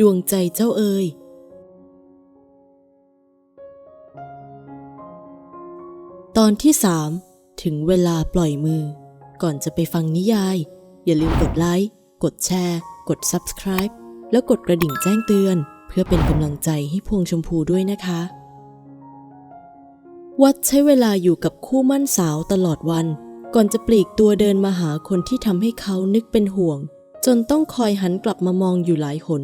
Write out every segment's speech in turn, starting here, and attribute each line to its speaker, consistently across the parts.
Speaker 1: ดวงใจเจ้าเอ๋ยตอนที่3ถึงเวลาปล่อยมือ ก่อนจะไปฟังนิยาย อย่าลืมกดไลค์ กดแชร์ กด Subscribe แล้วกดกระดิ่งแจ้งเตือน เพื่อเป็นกำลังใจให้พวงชมพูด้วยนะคะ วัดใช้เวลาอยู่กับคู่มั่นสาวตลอดวัน ก่อนจะปลีกตัวเดินมาหาคนที่ทำให้เขานึกเป็นห่วง จนต้องคอยหันกลับมามองอยู่หลายหน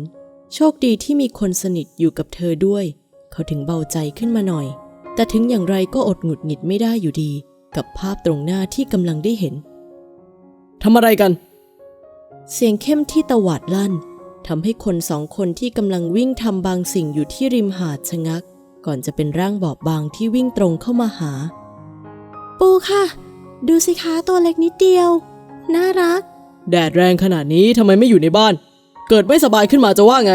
Speaker 1: โชคดีที่มีคนสนิทอยู่กับเธอด้วย เขาถึงเบาใจขึ้นมาหน่อย แต่ถึงอย่างไรก็อดหงุดหงิดไม่ได้อยู่ดี กับภาพตรงหน้าที่กำลังได้เห็น
Speaker 2: ทำอะไรกัน
Speaker 1: เสียงเข้มที่ตวาดลั่นทำให้คนสองคนที่กำลังวิ่งทำบางสิ่งอยู่ที่ริมหาดชะงัก ก่อนจะเป็นร่างบอบบางที่วิ่งตรงเข้ามาหา ปูค่ะ ดูสิคะตัวเล็กนิดเดียว น่ารัก
Speaker 2: แดดแรงขนาดนี้ทำไมไม่อยู่ในบ้าน เกิดไม่สบายขึ้นมาจะว่าไง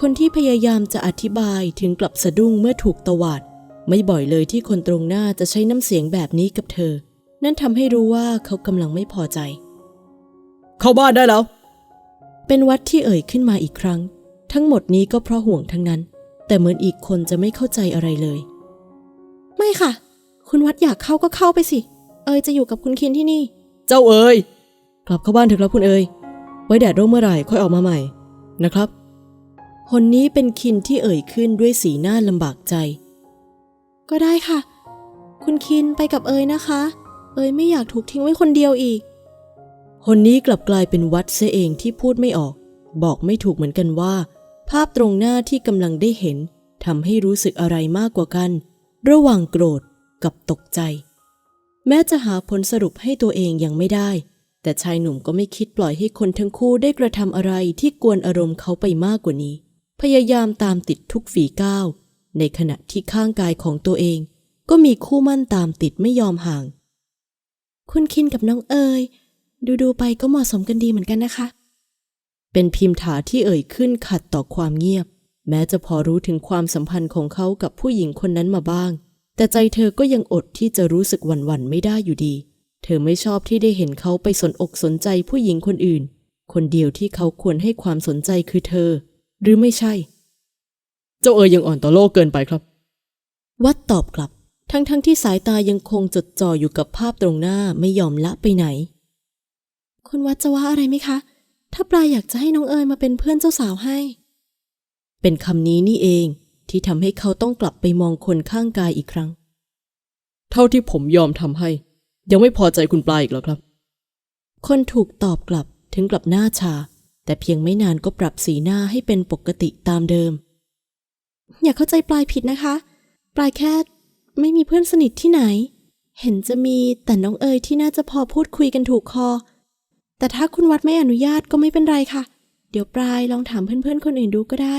Speaker 1: คนที่พยายามจะอธิบายถึงกลับสะดุ้งเมื่อถูกตวาด ไม่บ่อยเลยที่คนตรงหน้าจะใช้น้ำเสียงแบบนี้กับเธอ นั่นทำให้รู้ว่าเขากำลังไม่พอใจ
Speaker 2: เข้าบ้านได้แล้ว
Speaker 1: เป็นวัดที่เอ่ยขึ้นมาอีกครั้ง ทั้งหมดนี้ก็เพราะห่วงทั้งนั้น แต่เหมือนอีกคนจะไม่เข้าใจอะไรเลย ไม่ค่ะ คุณวัดอยากเข้าก็เข้าไปสิ เอ่ยจะอยู่กับคุณคินที่นี่
Speaker 2: เจ้าเอ๋ยกลับเข้าบ้านเถอะครับคุณเอ๋ย ไว้แดดร่มเมื่อไหร่ค่อยออกมาใหม่นะครับ
Speaker 1: คนนี้เป็นคินที่เอ่ยขึ้นด้วยสีหน้าลำบากใจ ก็ได้ค่ะ คุณคินไปกับเอ่ยนะคะ เอ่ยไม่อยากถูกทิ้งไว้คนเดียวอีกคนนี้กลับกลายเป็นวัดเสเองที่พูดไม่ออก บอกไม่ถูกเหมือนกันว่า ภาพตรงหน้าที่กำลังได้เห็นทำให้รู้สึกอะไรมากกว่ากัน ระหว่างโกรธกับตกใจ แม้จะหาผลสรุปให้ตัวเองยังไม่ได้ แต่ชายหนุ่มก็ไม่คิดปล่อยให้คนทั้งคู่ได้กระทำอะไรที่กวนอารมณ์เขาไปมากกว่านี้ พยายามตามติดทุกฝีก้าว ในขณะที่ข้างกายของตัวเอง ก็มีคู่มั่นตามติดไม่ยอมห่าง คุณคินกับน้องเอ๋ยดูดูๆไปก็เหมาะสมกันดีเหมือนกันนะคะ เป็นพิมพ์ถาที่เอ่ยขึ้นขัดต่อความเงียบ แม้จะพอรู้ถึงความสัมพันธ์ของเขากับผู้หญิงคนนั้นมาบ้าง แต่ใจเธอก็ยังอดที่จะรู้สึกหวั่นๆไม่ได้อยู่ดี เธอไม่ชอบที่ได้เห็นเขาไปสนอกสนใจผู้หญิงคนอื่น คนเดียวที่เขาควรให้ความสนใจคือเธอ หรือไม่ใช่
Speaker 2: เจ้าเอ๋ยยังอ่อนต่อโลกเกินไปครับ
Speaker 1: วัดตอบกลับ ทั้งๆทที่สายตายังคงจดจ่ออยู่กับภาพตรงหน้าไม่ยอมละไปไหน คุณวัดจะว่าอะไรไหมคะ ถ้าปลายอยากจะให้น้องเอ๋ยมาเป็นเพื่อนเจ้าสาวให้ เป็นคำนี้นี่เองที่ทำให้เขาต้องกลับไปมองคนข้างกายอีกครั้ง
Speaker 2: เท่าที่ผมยอมทำให้ ยังไม่พอใจคุณปลายอีกเหรอครับ
Speaker 1: คนถูกตอบกลับถึงกลับหน้าชา แต่เพียงไม่นานก็ปรับสีหน้าให้เป็นปกติตามเดิม อย่าเข้าใจปลายผิดนะคะ ปลายแค่ไม่มีเพื่อนสนิทที่ไหน เห็นจะมีแต่น้องเอ๋ยที่น่าจะพอพูดคุยกันถูกคอ แต่ถ้าคุณวัดไม่อนุญาตก็ไม่เป็นไรค่ะ เดี๋ยวปลายลองถามเพื่อนๆคนอื่นดูก็ได้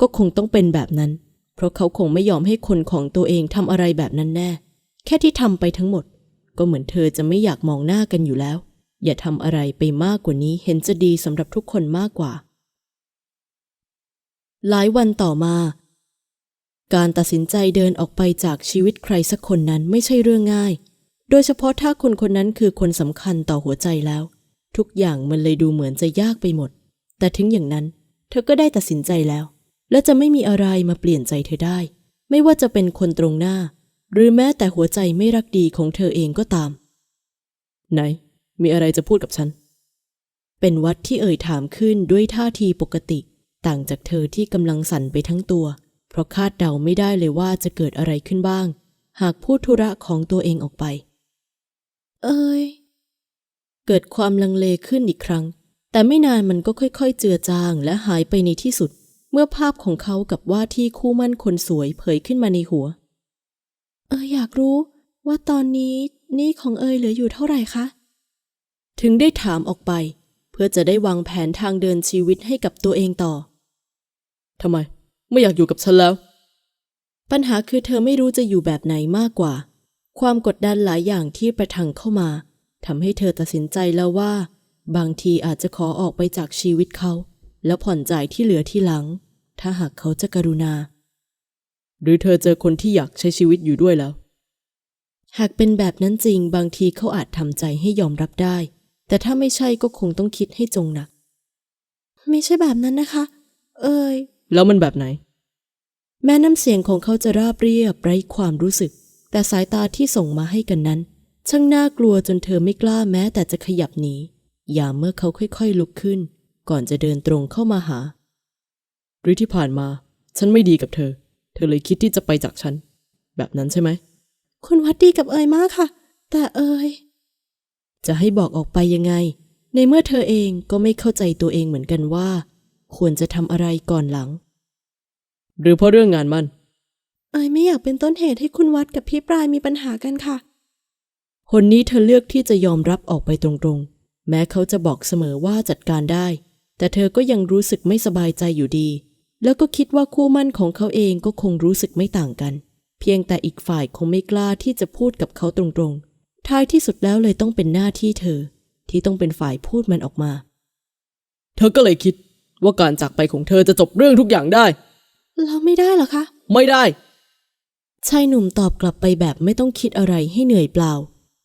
Speaker 1: ก็คงต้องเป็นแบบนั้น เพราะเขาคงไม่ยอมให้คนของตัวเองทำอะไรแบบนั้นแน่ แค่ที่ทำไปทั้งหมด ก็เหมือนเธอจะไม่อยากมองหน้ากันอยู่แล้ว อย่าทำอะไรไปมากกว่านี้เห็นจะดีสำหรับทุกคนมากกว่า หลายวันต่อมา การตัดสินใจเดินออกไปจากชีวิตใครสักคนนั้นไม่ใช่เรื่องง่าย โดยเฉพาะถ้าคนคนนั้นคือคนสำคัญต่อหัวใจแล้ว ทุกอย่างมันเลยดูเหมือนจะยากไปหมด แต่ถึงอย่างนั้น เธอก็ได้ตัดสินใจแล้ว และจะไม่มีอะไรมาเปลี่ยนใจเธอได้ ไม่ว่าจะเป็นคนตรงหน้า หรือแม้แต่หัวใจไม่รักดีของเธอเองก็ตาม
Speaker 2: ไหน มีอะไรจะพูดกับฉัน
Speaker 1: เป็นวัดที่เอ่ยถามขึ้นด้วยท่าทีปกติ ต่างจากเธอที่กำลังสั่นไปทั้งตัว เพราะคาดเดาไม่ได้เลยว่าจะเกิดอะไรขึ้นบ้าง หากพูดธุระของตัวเองออกไป เอ้ย เกิดความลังเลขึ้นอีกครั้ง แต่ไม่นานมันก็ค่อยๆ เจือจางและหายไปในที่สุด เมื่อภาพของเขากับว่าที่คู่มั่นคนสวยเผยขึ้นมาในหัว เอยอยากรู้ว่าตอนนี้หนี้ของเอยเหลืออยู่เท่าไหร่คะ ถึงได้ถามออกไป เพื่อจะได้วางแผนทางเดินชีวิตให้กับตัวเองต่อ
Speaker 2: ทำไม ไม่อยากอยู่กับฉันแล้ว
Speaker 1: ปัญหาคือเธอไม่รู้จะอยู่แบบไหนมากกว่า ความกดดันหลายอย่างที่ประทังเข้ามาทำให้เธอตัดสินใจแล้วว่า บางทีอาจจะขอออกไปจากชีวิตเขา แล้วผ่อนจ่ายที่เหลือที่หลัง ถ้าหากเขาจะกรุณา
Speaker 2: หรือเธอเจอคนที่อยากใช้ชีวิตอยู่ด้วยแล้ว
Speaker 1: หากเป็นแบบนั้นจริงบางทีเขาอาจทำใจให้ยอมรับได้ แต่ถ้าไม่ใช่ก็คงต้องคิดให้จงหนัก ไม่ใช่แบบนั้นนะคะ เอ่ย
Speaker 2: แล้วมันแบบไหน
Speaker 1: แม้น้ำเสียงของเขาจะราบเรียบไร้ความรู้สึก แต่สายตาที่ส่งมาให้กันนั้น ช่างน่ากลัวจนเธอไม่กล้าแม้แต่จะขยับหนีอย่ามเมื่อเขาค่อยๆลุกขึ้น ก่อนจะเดินตรงเข้ามาหา
Speaker 2: หรือที่ผ่านมา ฉันไม่ดีกับเธอเธอเลยคิดที่จะไปจากฉัน แบบนั้นใช่ไหม
Speaker 1: คุณวัดดีกับเอ๋ยมากค่ะ แต่เอ๋ยจะให้บอกออกไปยังไง ในเมื่อเธอเองก็ไม่เข้าใจตัวเองเหมือนกันว่า ควรจะทำอะไรก่อนหลัง
Speaker 2: หรือเพราะเรื่องงานมัน
Speaker 1: เอ๋ยไม่อยากเป็นต้นเหตุให้คุณวัดกับพี่ปลายมีปัญหากันค่ะ
Speaker 2: คนนี้เธอเลือกที่จะยอมรับออกไปตรงๆ แม้เขาจะบอกเสมอว่าจัดการได้ แต่เธอก็ยังรู้สึกไม่สบายใจอยู่ดี แล้วก็คิดว่าคู่มั่นของเขาเองก็คงรู้สึกไม่ต่างกัน เพียงแต่อีกฝ่ายคงไม่กล้าที่จะพูดกับเขาตรงๆ ท้ายที่สุดแล้วเลยต้องเป็นหน้าที่เธอ ที่ต้องเป็นฝ่ายพูดมันออกมา เธอก็เลยคิดว่าการจากไปของเธอจะจบเรื่องทุกอย่างได้
Speaker 1: เราไม่ได้เหรอคะ
Speaker 2: ไม่ได้
Speaker 1: ชายหนุ่มตอบกลับไปแบบไม่ต้องคิดอะไรให้เหนื่อยเปล่า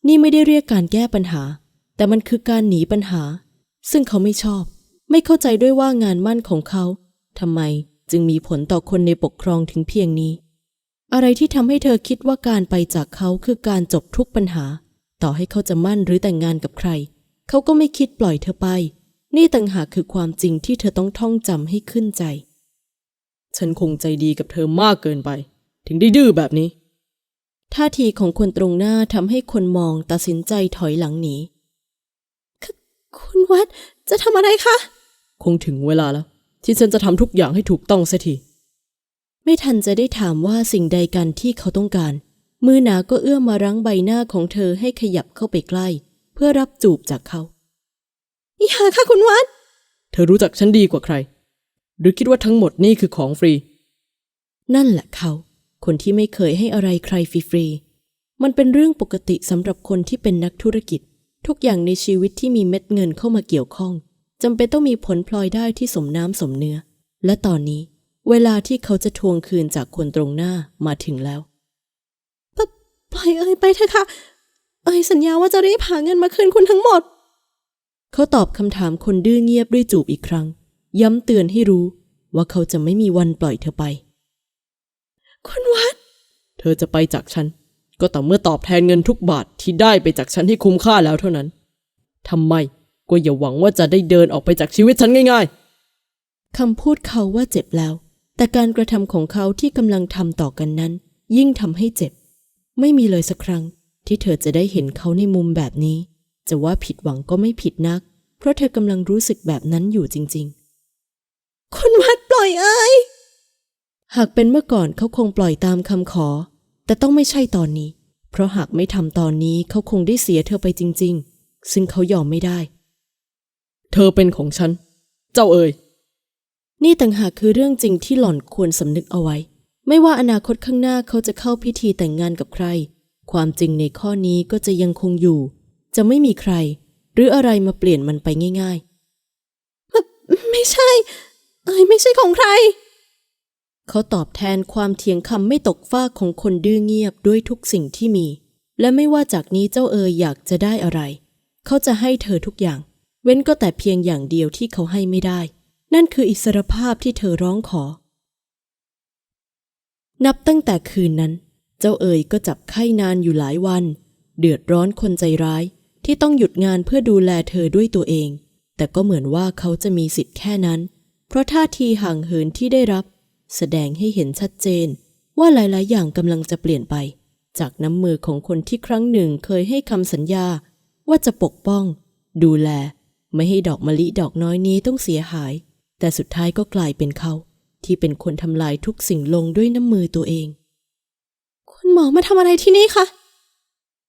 Speaker 1: นี่ไม่ได้เรียกการแก้ปัญหา แต่มันคือการหนีปัญหา ซึ่งเขาไม่ชอบ ไม่เข้าใจด้วยว่างานมั่นของเขา ทำไมจึงมีผลต่อคนในปกครองถึงเพียงนี้ อะไรที่ทำให้เธอคิดว่าการไปจากเขาคือการจบทุกปัญหา ต่อให้เขาจะมั่นหรือแต่งงานกับใคร เขาก็ไม่คิดปล่อยเธอไป นี่ต่างหากคือความจริงที่เธอต้องท่องจำให้ขึ้นใจ
Speaker 2: ฉันคงใจดีกับเธอมากเกินไป ถึงได้ดื้อแบบนี้
Speaker 1: ท่าทีของคนตรงหน้าทำให้คนมองตัดสินใจถอยหลังหนีคคุณวัดจะทำอะไรคะ
Speaker 2: คงถึงเวลาแล้ว ที่ฉันจะทำทุกอย่างให้ถูกต้องเสียที
Speaker 1: ไม่ทันจะได้ถามว่าสิ่งใดกันที่เขาต้องการ มือหนาก็เอื้อมมารั้งใบหน้าของเธอให้ขยับเข้าไปใกล้ เพื่อรับจูบจากเขาอย่าค่ะคุณวัด
Speaker 2: เธอรู้จักฉันดีกว่าใคร หรือคิดว่าทั้งหมดนี่คือของฟรี
Speaker 1: นั่นแหละเขา คนที่ไม่เคยให้อะไรใครฟรีๆ มันเป็นเรื่องปกติสำหรับคนที่เป็นนักธุรกิจ ทุกอย่างในชีวิตที่มีเม็ดเงินเข้ามาเกี่ยวข้อง จำเป็นต้องมีผลพลอยได้ที่สมน้ำสมเนื้อ และตอนนี้ เวลาที่เขาจะทวงคืนจากคนตรงหน้ามาถึงแล้วปปล่อยเอ่ยไปเถอะค่ะ เอ่ยสัญญาว่าจะรีบหาเงินมาคืนคุณทั้งหมด เขาตอบคำถามคนดื้อเงียบด้วยจูบอีกครั้ง ย้ำเตือนให้รู้ว่าเขาจะไม่มีวันปล่อยเธอไป คุณวัด
Speaker 2: เธอจะไปจากฉัน ก็ต่อเมื่อตอบแทนเงินทุกบาทที่ได้ไปจากฉันให้คุ้มค่าแล้วเท่านั้นทำไม ก็อย่าหวังว่าจะได้เดินออกไปจากชีวิตฉันง่าย
Speaker 1: คำพูดเขาว่าเจ็บแล้ว แต่การกระทำของเขาที่กำลังทำต่อกันนั้น ยิ่งทำให้เจ็บ ไม่มีเลยสักครั้ง ที่เธอจะได้เห็นเขาในมุมแบบนี้ จะว่าผิดหวังก็ไม่ผิดนัก เพราะเธอกำลังรู้สึกแบบนั้นอยู่จริง ๆ คุณวัดปล่อยเอ้ยหากเป็นเมื่อก่อนเขาคงปล่อยตามคำขอ แต่ต้องไม่ใช่ตอนนี้ เพราะหากไม่ทำตอนนี้เขาคงได้เสียเธอไปจริง ๆ ซึ่งเขายอมไม่ได้
Speaker 2: ๆ เธอเป็นของฉัน เจ้าเอ่ย
Speaker 1: นี่ต่างหากคือเรื่องจริงที่หล่อนควรสำนึกเอาไว้ ไม่ว่าอนาคตข้างหน้าเขาจะเข้าพิธีแต่งงานกับใคร ความจริงในข้อนี้ก็จะยังคงอยู่ จะไม่มีใคร หรืออะไรมาเปลี่ยนมันไปง่ายๆ ไม่ใช่ เอ้ยไม่ใช่ของใคร เขาตอบแทนความเถียงคำไม่ตกฟากของคนดื้อเงียบด้วยทุกสิ่งที่มี และไม่ว่าจากนี้เจ้าเอ๋ยอยากจะได้อะไร เขาจะให้เธอทุกอย่าง เว้นก็แต่เพียงอย่างเดียวที่เขาให้ไม่ได้ นั่นคืออิสรภาพที่เธอร้องขอ นับตั้งแต่คืนนั้น เจ้าเอ๋ยก็จับไข้นานอยู่หลายวัน เดือดร้อนคนใจร้าย ที่ต้องหยุดงานเพื่อดูแลเธอด้วยตัวเอง แต่ก็เหมือนว่าเขาจะมีสิทธิ์แค่นั้น เพราะท่าทีห่างเหินที่ได้รับ แสดงให้เห็นชัดเจน ว่าหลาย ๆ อย่างกำลังจะเปลี่ยนไป จากน้ำมือของคนที่ครั้งหนึ่งเคยให้คำสัญญา ว่าจะปกป้อง ดูแล ไม่ให้ดอกมะลิดอกน้อยนี้ต้องเสียหาย แต่สุดท้ายก็กลายเป็นเขา ที่เป็นคนทำลายทุกสิ่งลงด้วยน้ำมือตัวเอง คุณหมอมาทำอะไรที่นี่คะ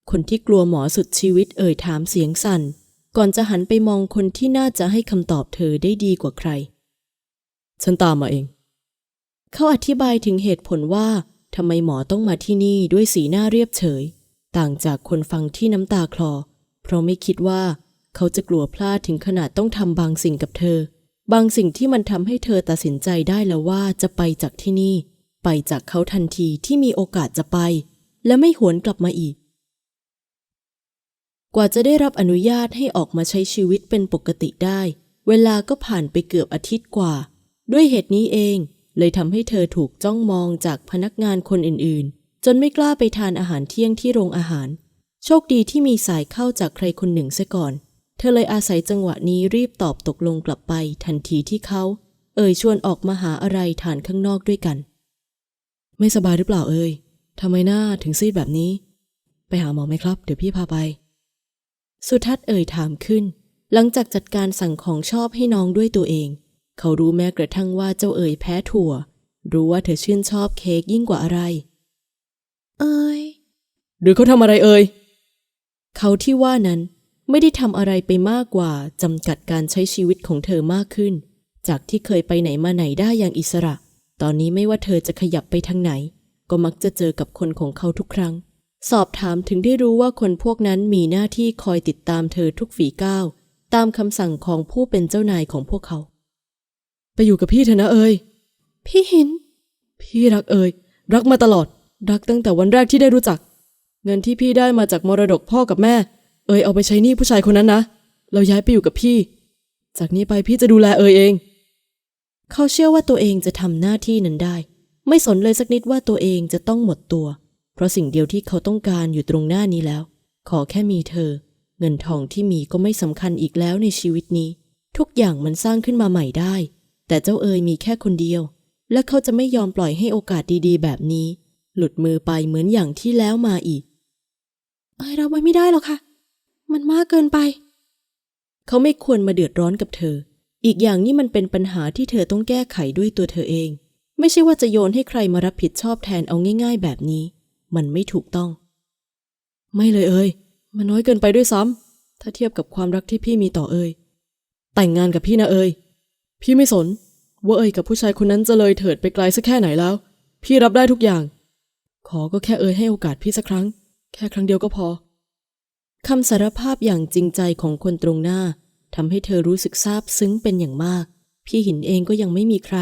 Speaker 1: คนที่กลัวหมอสุดชีวิตเอ่ยถามเสียงสั่น ก่อนจะหันไปมองคนที่น่าจะให้คำตอบเธอได้ดีกว่าใคร
Speaker 2: ฉันตามมาเอง
Speaker 1: เขาอธิบายถึงเหตุผลว่าทำไมหมอต้องมาที่นี่ด้วยสีหน้าเรียบเฉย ต่างจากคนฟังที่น้ำตาคลอ เพราะไม่คิดว่า เขาจะกลัวพลาดถึงขนาดต้องทำบางสิ่งกับเธอ บางสิ่งที่มันทำให้เธอตัดสินใจได้แล้วว่าจะไปจากที่นี่ ไปจากเขาทันทีที่มีโอกาสจะไป และไม่หวนกลับมาอีก กว่าจะได้รับอนุญาตให้ออกมาใช้ชีวิตเป็นปกติได้
Speaker 2: เวลาก็ผ่านไปเกือบอาทิตย์กว่า ด้วยเหตุนี้เอง เลยทำให้เธอถูกจ้องมองจากพนักงานคนอื่นๆ จนไม่กล้าไปทานอาหารเที่ยงที่โรงอาหาร โชคดีที่มีสายเข้าจากใครคนหนึ่งเสียก่อน เธอเลยอาศัยจังหวะนี้รีบตอบตกลงกลับไป ทันทีที่เขา เอ่ยชวนออกมาหาอะไรทานข้างนอกด้วยกัน ไม่สบายหรือเปล่าเอ่ยทำไมหน้าถึงซีดแบบนี้ ไปหาหมอไหมครับ เดี๋ยวพี่พาไป สุทัศน์เอ่ยถามขึ้น หลังจากจัดการสั่งของชอบให้น้องด้วยตัวเอง เขารู้แม้กระทั่งว่าเจ้าเอ่ยแพ้ถั่ว รู้ว่าเธอชื่นชอบเค้กยิ่งกว่าอะไร
Speaker 1: เอ้ย
Speaker 2: หรือเขาทำอะไรเอ่ยเขาที่ว่านั้น ไม่ได้ทำอะไรไปมากกว่าจำกัดการใช้ชีวิตของเธอมากขึ้น จากที่เคยไปไหนมาไหนได้อย่างอิสระ ตอนนี้ไม่ว่าเธอจะขยับไปทางไหน ก็มักจะเจอกับคนของเขาทุกครั้ง สอบถามถึงได้รู้ว่าคนพวกนั้นมีหน้าที่คอยติดตามเธอทุกฝีก้าวตามคำสั่งของผู้เป็นเจ้านายของพวกเขา ไปอยู่กับพี่เถอะนะเอ่ย
Speaker 1: พี่หิน
Speaker 2: พี่รักเอ่ยรักมาตลอด รักตั้งแต่วันแรกที่ได้รู้จัก เงินที่พี่ได้มาจากมรดกพ่อกับแม่ เอ่ยเอาไปใช้หนี้ผู้ชายคนนั้นนะ เราย้ายไปอยู่กับพี่ จากนี้ไปพี่จะดูแลเอ่ยเอง เขาเชื่อว่าตัวเองจะทำหน้าที่นั้นได้ ไม่สนเลยสักนิดว่าตัวเองจะต้องหมดตัว เพราะสิ่งเดียวที่เขาต้องการอยู่ตรงหน้านี้แล้ว ขอแค่มีเธอ เงินทองที่มีก็ไม่สำคัญอีกแล้วในชีวิตนี้ ทุกอย่างมันสร้างขึ้นมาใหม่ได้ แต่เจ้าเอ๋ยมีแค่คนเดียว และเขาจะไม่ยอมปล่อยให้โอกาสดีๆ แบบนี้ หลุดมือไปเหมือนอย่างที่แล้วมาอีก
Speaker 1: เอ้ยเราไว้ไม่ได้หรอกค่ะ มันมากเกินไป
Speaker 2: เขาไม่ควรมาเดือดร้อนกับเธอ อีกอย่างนี่มันเป็นปัญหาที่เธอต้องแก้ไขด้วยตัวเธอเอง ไม่ใช่ว่าจะโยนให้ใครมารับผิดชอบแทนเอาง่าย ๆ แบบนี้ มันไม่ถูกต้อง ไม่เลยเอ่ยมันน้อยเกินไปด้วยซ้ำ ถ้าเทียบกับความรักที่พี่มีต่อเอ่ยแต่งงานกับพี่นะเอ่ยพี่ไม่สน ว่าเอ่ยกับผู้ชายคนนั้นจะเลยเถิดไปไกลสักแค่ไหนแล้ว พี่รับได้ทุกอย่าง ขอก็แค่เอ่ยให้โอกาสพี่สักครั้ง แค่ครั้งเดียวก็พอ คำสารภาพอย่างจริงใจของคนตรงหน้าทำให้เธอรู้สึกซาบซึ้งเป็นอย่างมาก พี่หินเองก็ยังไม่มีใคร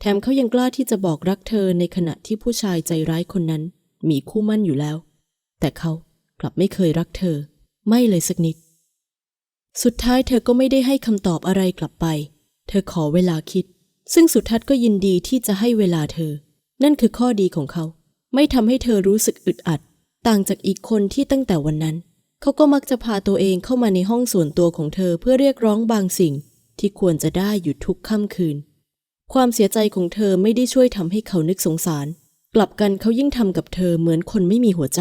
Speaker 2: แถมเขายังกล้าที่จะบอกรักเธอในขณะที่ผู้ชายใจร้ายคนนั้น มีคู่มั่นอยู่แล้ว แต่เขากลับไม่เคยรักเธอ ไม่เลยสักนิด สุดท้ายเธอก็ไม่ได้ให้คำตอบอะไรกลับไป เธอขอเวลาคิด ซึ่งสุทัศน์ก็ยินดีที่จะให้เวลาเธอ นั่นคือข้อดีของเขา ไม่ทำให้เธอรู้สึกอึดอัด ต่างจากอีกคนที่ตั้งแต่วันนั้น เขาก็มักจะพาตัวเองเข้ามาในห้องส่วนตัวของเธอเพื่อเรียกร้องบางสิ่งที่ควรจะได้อยู่ทุกค่ำคืน ความเสียใจของเธอไม่ได้ช่วยทำให้เขานึกสงสาร กลับกันเขายิ่งทำกับเธอเหมือนคนไม่มีหัวใจ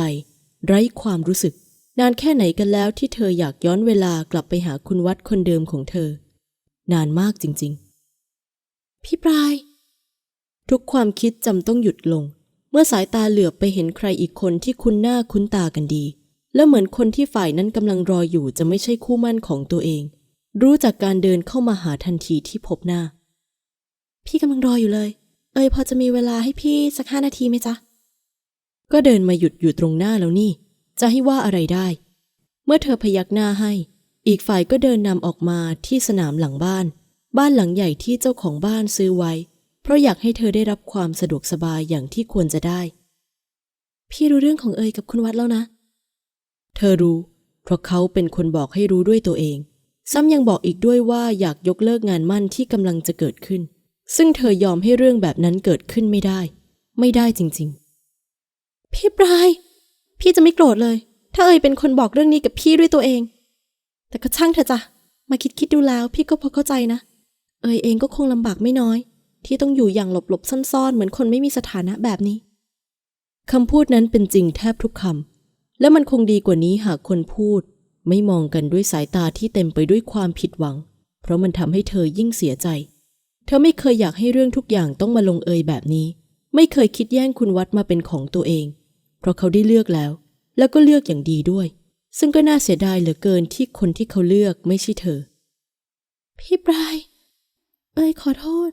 Speaker 2: ไร้ความรู้สึก นานแค่ไหนกันแล้วที่เธออยากย้อนเวลากลับไปหาคุณวัดคนเดิมของเธอ นานมากจริง ๆ
Speaker 1: พี่ปลาย
Speaker 2: ทุกความคิดจำต้องหยุดลง เมื่อสายตาเหลือบไปเห็นใครอีกคนที่คุ้นหน้าคุ้นตากันดี และเหมือนคนที่ฝ่ายนั้นกำลังรออยู่จะไม่ใช่คู่มั่นของตัวเอง รู้จากการเดินเข้ามาหาทันทีที่พบหน้า
Speaker 1: พี่กำลังรออยู่เลย เอ้ยพอจะมีเวลาให้พี่สักห้านาทีไหมจ๊ะ
Speaker 2: ก็เดินมาหยุดอยู่ตรงหน้าแล้วนี่ จะให้ว่าอะไรได้ เมื่อเธอพยักหน้าให้ อีกฝ่ายก็เดินนำออกมาที่สนามหลังบ้าน บ้านหลังใหญ่ที่เจ้าของบ้านซื้อไว้ เพราะอยากให้เธอได้รับความสะดวกสบายอย่างที่ควรจะได้
Speaker 1: พี่รู้เรื่องของเอยกับคุณวัดแล้วนะ
Speaker 2: เธอรู้ เพราะเขาเป็นคนบอกให้รู้ด้วยตัวเอง ซ้ำยังบอกอีกด้วยว่าอยากยกเลิกงานมั่นที่กำลังจะเกิดขึ้น ซึ่งเธอยอมให้เรื่องแบบนั้นเกิดขึ้นไม่ได้ ไม่ได้จริงๆ
Speaker 1: พี่ปลาย พี่จะไม่โกรธเลย ถ้าเอ้ยเป็นคนบอกเรื่องนี้กับพี่ด้วยตัวเอง แต่ก็ช่างเถอะจ้ะมาคิดคิดดูแล้วพี่ก็พอเข้าใจนะ เอ้ยเองก็คงลำบากไม่น้อย ที่ต้องอยู่อย่างหลบหลบๆซ่อนๆ เหมือนคนไม่มีสถานะแบบนี้
Speaker 2: คำพูดนั้นเป็นจริงแทบทุกคำ และมันคงดีกว่านี้หากคนพูด ไม่มองกันด้วยสายตาที่เต็มไปด้วยความผิดหวัง เพราะมันทำให้เธอยิ่งเสียใจ เธอไม่เคยอยากให้เรื่องทุกอย่างต้องมาลงเอยแบบนี้ ไม่เคยคิดแย่งคุณวัดมาเป็นของตัวเอง เพราะเขาได้เลือกแล้ว แล้วก็เลือกอย่างดีด้วย ซึ่งก็น่าเสียดายเหลือเกินที่คนที่เขาเลือกไม่ใช่เธอ
Speaker 1: พี่ปลาย เอ้ยขอโทษ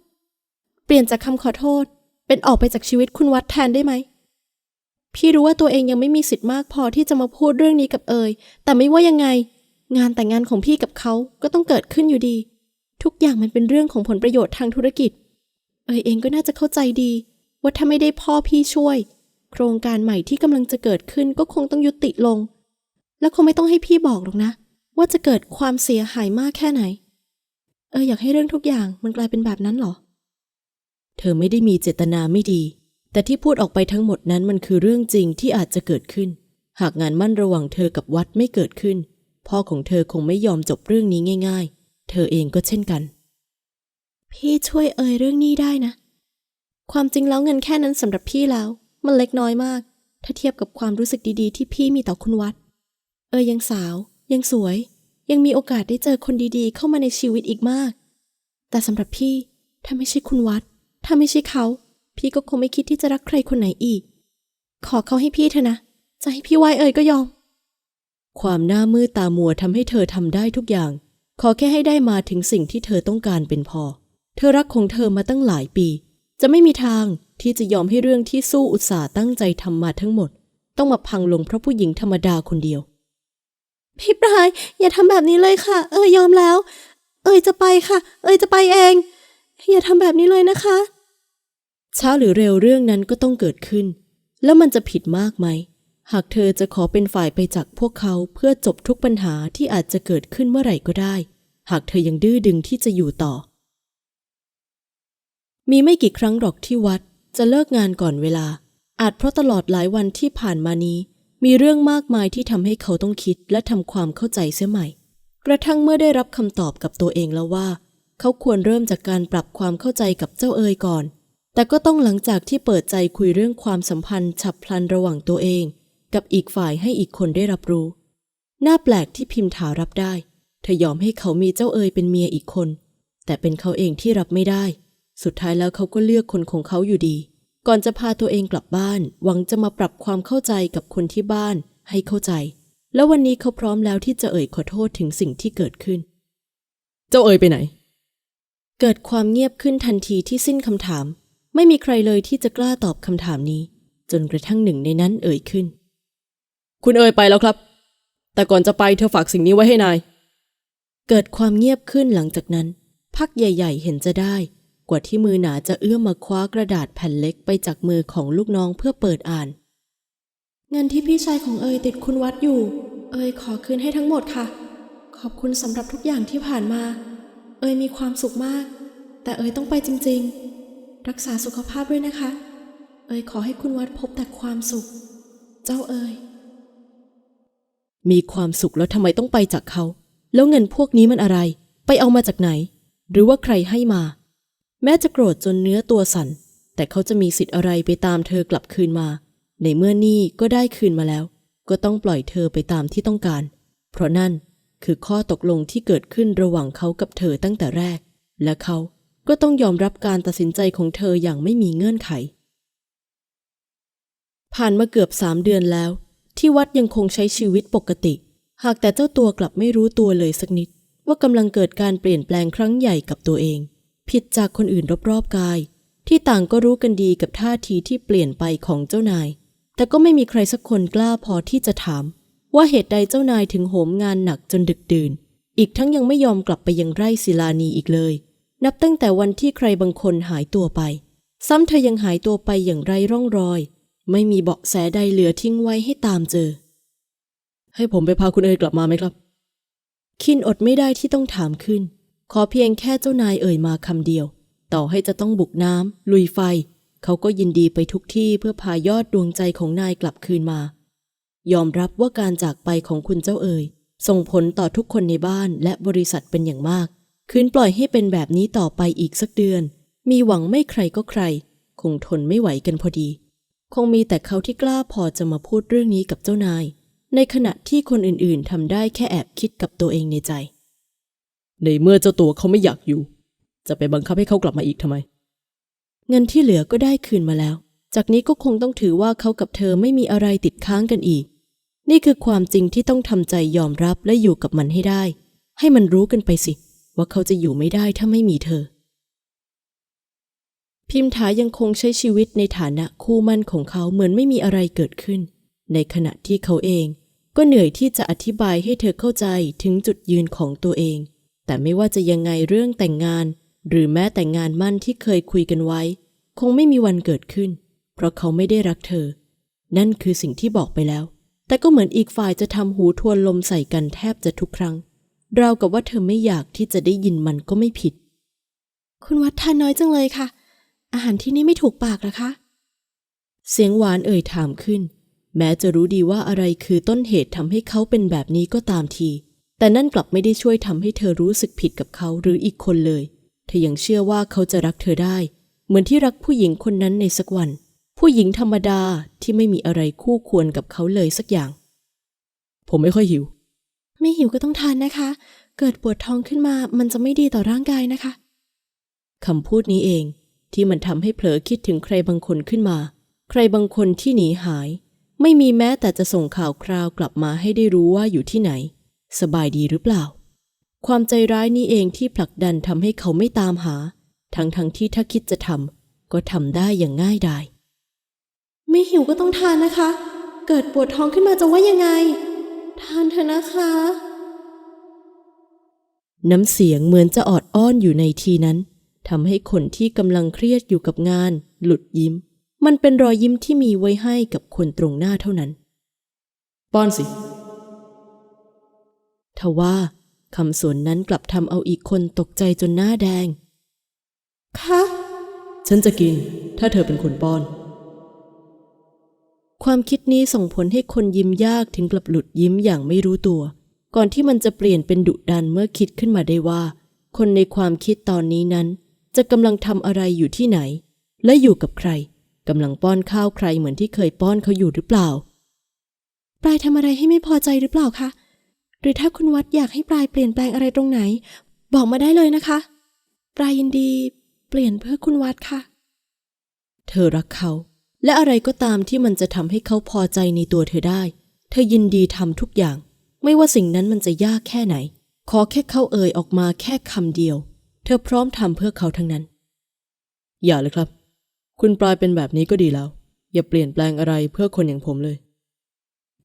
Speaker 1: เปลี่ยนจากคำขอโทษ เป็นออกไปจากชีวิตคุณวัดแทนได้ไหม พี่รู้ว่าตัวเองยังไม่มีสิทธิ์มากพอที่จะมาพูดเรื่องนี้กับเอยแต่ไม่ว่ายังไง งานแต่งงานของพี่กับเขาก็ต้องเกิดขึ้นอยู่ดี ทุกอย่างมันเป็นเรื่องของผลประโยชน์ทางธุรกิจ เอยเองก็น่าจะเข้าใจดี ว่าถ้าไม่ได้พ่อพี่ช่วย โครงการใหม่ที่กำลังจะเกิดขึ้นก็คงต้องยุติลง และคงไม่ต้องให้พี่บอกหรอกนะ ว่าจะเกิดความเสียหายมากแค่ไหน เอออยากให้เรื่องทุกอย่างมันกลายเป็นแบบนั้นเหรอ
Speaker 2: เธอไม่ได้มีเจตนาไม่ดี แต่ที่พูดออกไปทั้งหมดนั้นมันคือเรื่องจริงที่อาจจะเกิดขึ้น หากงานมั่นระหว่างเธอกับวัดไม่เกิดขึ้น พ่อของเธอคงไม่ยอมจบเรื่องนี้ง่าย ๆ เธอเองก็เช่นกัน
Speaker 1: พี่ช่วยเอ่ยเรื่องนี้ได้นะ ความจริงแล้วเงินแค่นั้นสำหรับพี่แล้ว มันเล็กน้อยมาก ถ้าเทียบกับความรู้สึกดีๆ ที่พี่มีต่อคุณวัด เอ่ยยังสาว ยังสวย ยังมีโอกาสได้เจอคนดีๆ เข้ามาในชีวิตอีกมาก แต่สำหรับพี่ถ้าไม่ใช่คุณวัด ถ้าไม่ใช่เขา พี่ก็คงไม่คิดที่จะรักใครคนไหนอีก ขอเขาให้พี่เถอะนะ จะให้พี่ไหวเอ่ยก็ยอม
Speaker 2: ความหน้ามืดตามัวทำให้เธอทำได้ทุกอย่าง ขอแค่ให้ได้มาถึงสิ่งที่เธอต้องการเป็นพอ เธอรักของเธอมาตั้งหลายปี จะไม่มีทางที่จะยอมให้เรื่องที่สู้อุตสาห์ตั้งใจทำมาทั้งหมด ต้องมาพังลงเพราะผู้หญิงธรรมดาคนเดียว
Speaker 1: พี่ปลายอย่าทำแบบนี้เลยค่ะ เอ่ยยอมแล้ว เอ่ยจะไปค่ะ เอ่ยจะไปเอง อย่าทำแบบนี้เลยนะคะ
Speaker 2: ช้าหรือเร็วเรื่องนั้นก็ต้องเกิดขึ้น แล้วมันจะผิดมากไหม หากเธอจะขอเป็นฝ่ายไปจากพวกเขาเพื่อจบทุกปัญหาที่อาจจะเกิดขึ้นเมื่อไหร่ก็ได้ หากเธอยังดื้อดึงที่จะอยู่ต่อ มีไม่กี่ครั้งหรอกที่วัด จะเลิกงานก่อนเวลา อาจเพราะตลอดหลายวันที่ผ่านมานี้ มีเรื่องมากมายที่ทำให้เขาต้องคิดและทำความเข้าใจเสียใหม่ กระทั่งเมื่อได้รับคำตอบกับตัวเองแล้วว่า เขาควรเริ่มจากการปรับความเข้าใจกับเจ้าเอ๋ยก่อน แต่ก็ต้องหลังจากที่เปิดใจคุยเรื่องความสัมพันธ์ฉับพลันระหว่างตัวเอง กับอีกฝ่ายให้อีกคนได้รับรู้ น่าแปลกที่พิมถารับได้ เธอยอมให้เขามีเจ้าเอ๋ยเป็นเมียอีกคน แต่เป็นเขาเองที่รับไม่ได้ สุดท้ายแล้วเขาก็เลือกคนของเขาอยู่ดี ก่อนจะพาตัวเองกลับบ้าน หวังจะมาปรับความเข้าใจกับคนที่บ้านให้เข้าใจ แล้ววันนี้เขาพร้อมแล้วที่จะเอ่ยขอโทษถึงสิ่งที่เกิดขึ้น เจ้าเอ๋ยไปไหน เกิดความเงียบขึ้นทันทีที่สิ้นคำถาม ไม่มีใครเลยที่จะกล้าตอบคำถามนี้ จนกระทั่งหนึ่งในนั้นเอ่ยขึ้น คุณเอ๋ยไปแล้วครับ แต่ก่อนจะไปเธอฝากสิ่งนี้ไว้ให้นาย เกิดความเงียบขึ้นหลังจากนั้น พักใหญ่ ๆ เห็นจะได้ กว่าที่มือหนาจะเอื้อมมาคว้ากระดาษแผ่นเล็กไปจากมือของลูกน้องเพื่อเปิดอ่าน
Speaker 1: เงินที่พี่ชายของเอยติดคุณวัดอยู่ เอยขอคืนให้ทั้งหมดค่ะ ขอบคุณสำหรับทุกอย่างที่ผ่านมา เอยมีความสุขมาก แต่เอยต้องไปจริง ๆ รักษาสุขภาพด้วยนะคะ เอยขอให้คุณวัดพบแต่ความสุข เจ้าเอย
Speaker 2: มีความสุขแล้วทำไมต้องไปจากเขา แล้วเงินพวกนี้มันอะไร ไปเอามาจากไหน หรือว่าใครให้มา แม้จะโกรธจนเนื้อตัวสั่น แต่เขาจะมีสิทธิ์อะไรไปตามเธอกลับคืนมา ในเมื่อนี่ก็ได้คืนมาแล้ว ก็ต้องปล่อยเธอไปตามที่ต้องการ เพราะนั่นคือข้อตกลงที่เกิดขึ้นระหว่างเขากับเธอตั้งแต่แรก และเขา ก็ต้องยอมรับการตัดสินใจของเธออย่างไม่มีเงื่อนไข ผ่านมาเกือบสามเดือนแล้ว ที่วัดยังคงใช้ชีวิตปกติ หากแต่เจ้าตัวกลับไม่รู้ตัวเลยสักนิด ว่ากำลังเกิดการเปลี่ยนแปลงครั้งใหญ่กับตัวเอง ผิดจากคนอื่นรอบๆกาย ที่ต่างก็รู้กันดีกับท่าทีที่เปลี่ยนไปของเจ้านาย แต่ก็ไม่มีใครสักคนกล้าพอที่จะถาม ว่าเหตุใดเจ้านายถึงโหมงานหนักจนดึกดื่น อีกทั้งยังไม่ยอมกลับไปยังไร่ศิลานีอีกเลย นับตั้งแต่วันที่ใครบางคนหายตัวไป ซ้ำเธอยังหายตัวไปอย่างไรร่องรอย ไม่มีเบาะแสใดเหลือทิ้งไว้ให้ตามเจอ ให้ผมไปพาคุณเอ๋ยกลับมาไหมครับ คินอดไม่ได้ที่ต้องถามขึ้น ขอเพียงแค่เจ้านายเอ่ยมาคำเดียว ต่อให้จะต้องบุกน้ำลุยไฟ เขาก็ยินดีไปทุกที่เพื่อพายอดดวงใจของนายกลับคืนมา ยอมรับว่าการจากไปของคุณเจ้าเอ๋ยส่งผลต่อทุกคนในบ้านและบริษัทเป็นอย่างมาก คืนปล่อยให้เป็นแบบนี้ต่อไปอีกสักเดือน มีหวังไม่ใครก็ใคร คงทนไม่ไหวกันพอดี คงมีแต่เขาที่กล้าพอจะมาพูดเรื่องนี้กับเจ้านาย ในขณะที่คนอื่นๆทำได้แค่แอบคิดกับตัวเองในใจ ในเมื่อเจ้าตัวเขาไม่อยากอยู่ จะไปบังคับให้เขากลับมาอีกทำไม เงินที่เหลือก็ได้คืนมาแล้ว จากนี้ก็คงต้องถือว่าเขากับเธอไม่มีอะไรติดค้างกันอีก นี่คือความจริงที่ต้องทำใจยอมรับและอยู่กับมันให้ได้ ให้มันรู้กันไปสิ ว่าเขาจะอยู่ไม่ได้ถ้าไม่มีเธอ พิมถายังคงใช้ชีวิตในฐานะคู่มั่นของเขาเหมือนไม่มีอะไรเกิดขึ้น ในขณะที่เขาเองก็เหนื่อยที่จะอธิบายให้เธอเข้าใจถึงจุดยืนของตัวเอง แต่ไม่ว่าจะยังไงเรื่องแต่งงาน หรือแม้แต่งงานมั่นที่เคยคุยกันไว้ คงไม่มีวันเกิดขึ้น เพราะเขาไม่ได้รักเธอ นั่นคือสิ่งที่บอกไปแล้ว แต่ก็เหมือนอีกฝ่ายจะทำหูทวนลมใส่กันแทบจะทุกครั้ง ราวกับว่าเธอไม่อยากที่จะได้ยินมันก็ไม่ผิด
Speaker 1: คุณวัดทานน้อยจังเลยค่ะ อาหารที่นี่ไม่ถูกปากหรอคะ
Speaker 2: เสียงหวานเอ่ยถามขึ้น แม้จะรู้ดีว่าอะไรคือต้นเหตุทำให้เขาเป็นแบบนี้ก็ตามที แต่นั่นกลับไม่ได้ช่วยทำให้เธอรู้สึกผิดกับเขาหรืออีกคนเลย เธอยังเชื่อว่าเขาจะรักเธอได้ เหมือนที่รักผู้หญิงคนนั้นในสักวัน ผู้หญิงธรรมดาที่ไม่มีอะไรคู่ควรกับเขาเลยสักอย่าง ผมไม่ค่อยหิว
Speaker 1: ไม่หิวก็ต้องทานนะคะ เกิดปวดท้องขึ้นมามันจะไม่ดีต่อร่างกายนะคะ
Speaker 2: คำพูดนี้เองที่มันทำให้เผลอคิดถึงใครบางคนขึ้นมา ใครบางคนที่หนีหาย ไม่มีแม้แต่จะส่งข่าวคราวกลับมาให้ได้รู้ว่าอยู่ที่ไหน สบายดีหรือเปล่า ความใจร้ายนี้เองที่ผลักดันทำให้เขาไม่ตามหา ทั้งทั้งๆที่ถ้าคิดจะทำก็ทำได้อย่างง่ายดาย
Speaker 1: ไม่หิวก็ต้องทานนะคะ เกิดปวดท้องขึ้นมาจะว่ายังไง ทานเถอะนะคะ
Speaker 2: น้ำเสียงเหมือนจะออดอ้อนอยู่ในทีนั้นทำให้คนที่กำลังเครียดอยู่กับงาน หลุดยิ้ม มันเป็นรอยยิ้มที่มีไว้ให้กับคนตรงหน้าเท่านั้น ป้อนสิ ทว่าคำสวนนั้นกลับทำเอาอีกคนตกใจจนหน้าแดง
Speaker 1: คะ
Speaker 2: ฉันจะกิน ถ้าเธอเป็นคนป้อน ความคิดนี้ส่งผลให้คนยิ้มยากถึงกลับหลุดยิ้มอย่างไม่รู้ตัว ก่อนที่มันจะเปลี่ยนเป็นดุดันเมื่อคิดขึ้นมาได้ว่า คนในความคิดตอนนี้นั้น จะกำลังทำอะไรอยู่ที่ไหน และอยู่กับใครกำลังป้อนข้าวใครเหมือนที่เคยป้อนเขาอยู่หรือเปล่า
Speaker 1: ปลายทำอะไรให้ไม่พอใจหรือเปล่าคะหรือถ้าคุณวัดอยากให้ปลายเปลี่ยนแปลงอะไรตรงไหน บอกมาได้เลยนะคะ ปลายยินดี เปลี่ยนเพื่อคุณวัดค่ะ
Speaker 2: เธอรักเขา และอะไรก็ตามที่มันจะทำให้เขาพอใจในตัวเธอได้ เธอยินดีทำทุกอย่าง ไม่ว่าสิ่งนั้นมันจะยากแค่ไหน ขอแค่เขาเอ่ยออกมาแค่คำเดียว เธอพร้อมทำเพื่อเขาทั้งนั้น อย่าเลยครับ คุณปลายเป็นแบบนี้ก็ดีแล้ว อย่าเปลี่ยนแปลงอะไรเพื่อคนอย่างผมเลย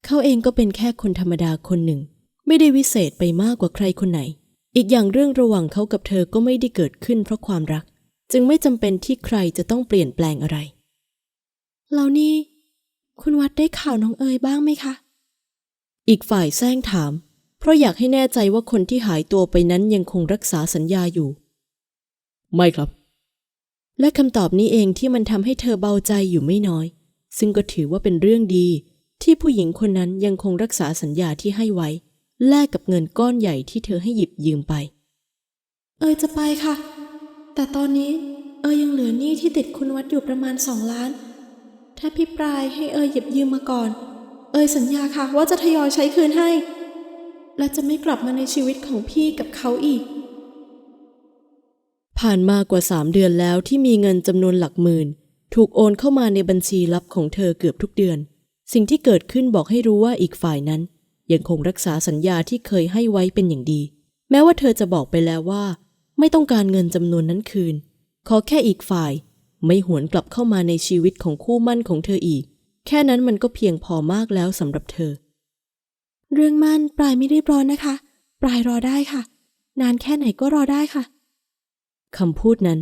Speaker 2: เขาเองก็เป็นแค่คนธรรมดาคนหนึ่ง ไม่ได้วิเศษไปมากกว่าใครคนไหน อีกอย่างเรื่องระหว่างเขากับเธอก็ไม่ได้เกิดขึ้นเพราะความรัก จึงไม่จำเป็นที่ใครจะต้องเปลี่ยนแปลงอะไร
Speaker 1: แล้วนี่ คุณวัดได้ข่าวน้องเอ๋ยบ้างไหมคะ
Speaker 2: อีกฝ่ายแซงถาม เพราะอยากให้แน่ใจว่าคนที่หายตัวไปนั้นยังคงรักษาสัญญาอยู่ ไม่ครับ และคำตอบนี้เองที่มันทำให้เธอเบาใจอยู่ไม่น้อย ซึ่งก็ถือว่าเป็นเรื่องดี ที่ผู้หญิงคนนั้นยังคงรักษาสัญญาที่ให้ไว้ แลกกับเงินก้อนใหญ่ที่เธอให้หยิบยืมไป
Speaker 1: เอ๋ยจะไปค่ะ แต่ตอนนี้เอ๋ยยังเหลือหนี้ที่ติดคุณวัดอยู่ประมาณสองล้าน ถ้าพี่ปลายให้เอ๋ยหยิบยืมมาก่อน เอ๋ยสัญญาค่ะว่าจะทยอยใช้คืนให้ และจะไม่กลับมาในชีวิตของพี่กับเขาอีก
Speaker 2: ผ่านมากว่าสามเดือนแล้วที่มีเงินจำนวนหลักหมื่น ถูกโอนเข้ามาในบัญชีลับของเธอเกือบทุกเดือน สิ่งที่เกิดขึ้นบอกให้รู้ว่าอีกฝ่ายนั้น ยังคงรักษาสัญญาที่เคยให้ไว้เป็นอย่างดี แม้ว่าเธอจะบอกไปแล้วว่า ไม่ต้องการเงินจำนวนนั้นคืน ขอแค่อีกฝ่าย ไม่หวนกลับเข้ามาในชีวิตของคู่มั่นของเธออีก แค่นั้นมันก็เพียงพอมากแล้วสำหรับเธอ
Speaker 1: เรื่องมั่นปลายไม่รีบร้อนนะคะ ปลายรอได้ค่ะ นานแค่ไหนก็รอได้ค่ะ
Speaker 2: คำพูดนั้น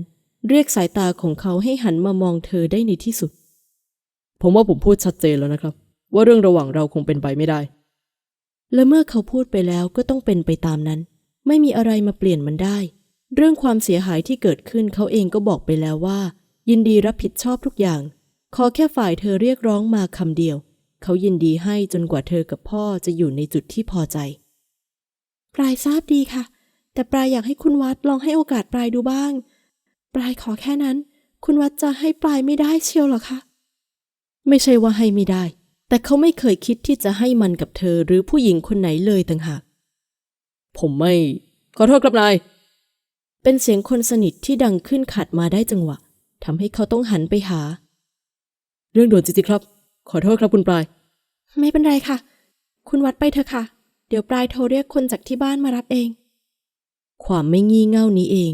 Speaker 2: เรียกสายตาของเขาให้หันมามองเธอได้ในที่สุด ผมว่าผมพูดชัดเจนแล้วนะครับ ว่าเรื่องระหว่างเราคงเป็นไปไม่ได้ และเมื่อเขาพูดไปแล้วก็ต้องเป็นไปตามนั้น ไม่มีอะไรมาเปลี่ยนมันได้ เรื่องความเสียหายที่เกิดขึ้นเขาเองก็บอกไปแล้วว่า ยินดีรับผิดชอบทุกอย่าง ขอแค่ฝ่ายเธอเรียกร้องมาคำเดียว เขายินดีให้จนกว่าเธอกับพ่อจะอยู่ในจุดที่พอใจ
Speaker 1: ปลายทราบดีค่ะ แต่ปลายอยากให้คุณวัดลองให้โอกาสปลายดูบ้าง ปลายขอแค่นั้น คุณวัดจะให้ปลายไม่ได้เชียวเหรอคะ
Speaker 2: ไม่ใช่ว่าให้ไม่ได้ แต่เขาไม่เคยคิดที่จะให้มันกับเธอหรือผู้หญิงคนไหนเลยต่างหาก ผมไม่ ขอโทษครับนายเป็นเสียงคนสนิทที่ดังขึ้นขัดมาได้จังหวะ ทำให้เขาต้องหันไปหา เรื่องด่วนจริงๆครับ ขอโทษครับคุณปลาย
Speaker 1: ไม่เป็นไรค่ะ คุณวัดไปเถอะค่ะ เดี๋ยวปลายโทรเรียกคนจากที่บ้านมารับเอง
Speaker 2: ความไม่งี่เง่านี้เอง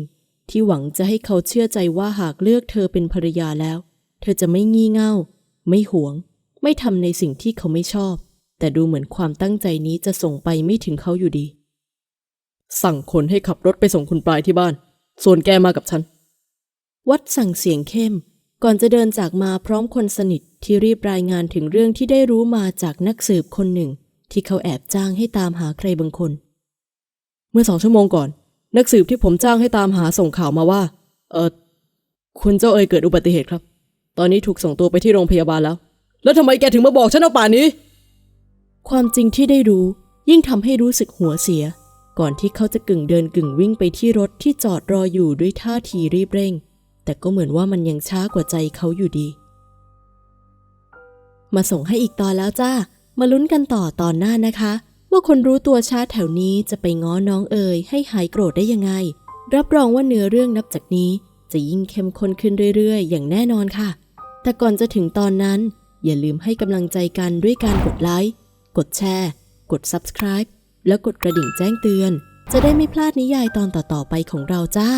Speaker 2: ที่หวังจะให้เขาเชื่อใจว่าหากเลือกเธอเป็นภรรยาแล้ว เธอจะไม่งี่เง่า ไม่หวง ไม่ทำในสิ่งที่เขาไม่ชอบ แต่ดูเหมือนความตั้งใจนี้จะส่งไปไม่ถึงเขาอยู่ดี สั่งคนให้ขับรถไปส่งคุณปลายที่บ้าน ส่วนแกมากับฉัน วัดสั่งเสียงเข้ม ก่อนจะเดินจากมาพร้อมคนสนิทที่รีบรายงานถึงเรื่องที่ได้รู้มาจากนักสืบคนหนึ่ง ที่เขาแอบจ้างให้ตามหาใครบางคน เมื่อสองชั่วโมงก่อน นักสืบที่ผมจ้างให้ตามหาส่งข่าวมาว่า เออคุณเจ้าเอ๋ยเกิดอุบัติเหตุครับ ตอนนี้ถูกส่งตัวไปที่โรงพยาบาลแล้ว แล้วทำไมแกถึงมาบอกฉันเอาป่านนี้ ความจริงที่ได้รู้ ยิ่งทำให้รู้สึกหัวเสีย ก่อนที่เขาจะกึ่งเดินกึ่งวิ่งไปที่รถที่จอดรออยู่ด้วยท่าทีรีบเร่ง แต่ก็เหมือนว่ามันยังช้ากว่าใจเขาอยู่ดี มาส่งให้อีกตอนแล้วจ้า มาลุ้นกันต่อตอนหน้านะคะ ว่าคนรู้ตัวช้าแถวนี้จะไปง้อน้องเอ๋ยให้หายโกรธได้ยังไง รับรองว่าเนื้อเรื่องนับจากนี้ จะยิ่งเข้มข้นขึ้นเรื่อยๆ อย่างแน่นอนค่ะ แต่ก่อนจะถึงตอนนั้น อย่าลืมให้กำลังใจกันด้วยการกดไลค์ กดแชร์ กด Subscribe แล้วกดกระดิ่งแจ้งเตือน จะได้ไม่พลาดนิยายตอนต่อๆไปของเราจ้า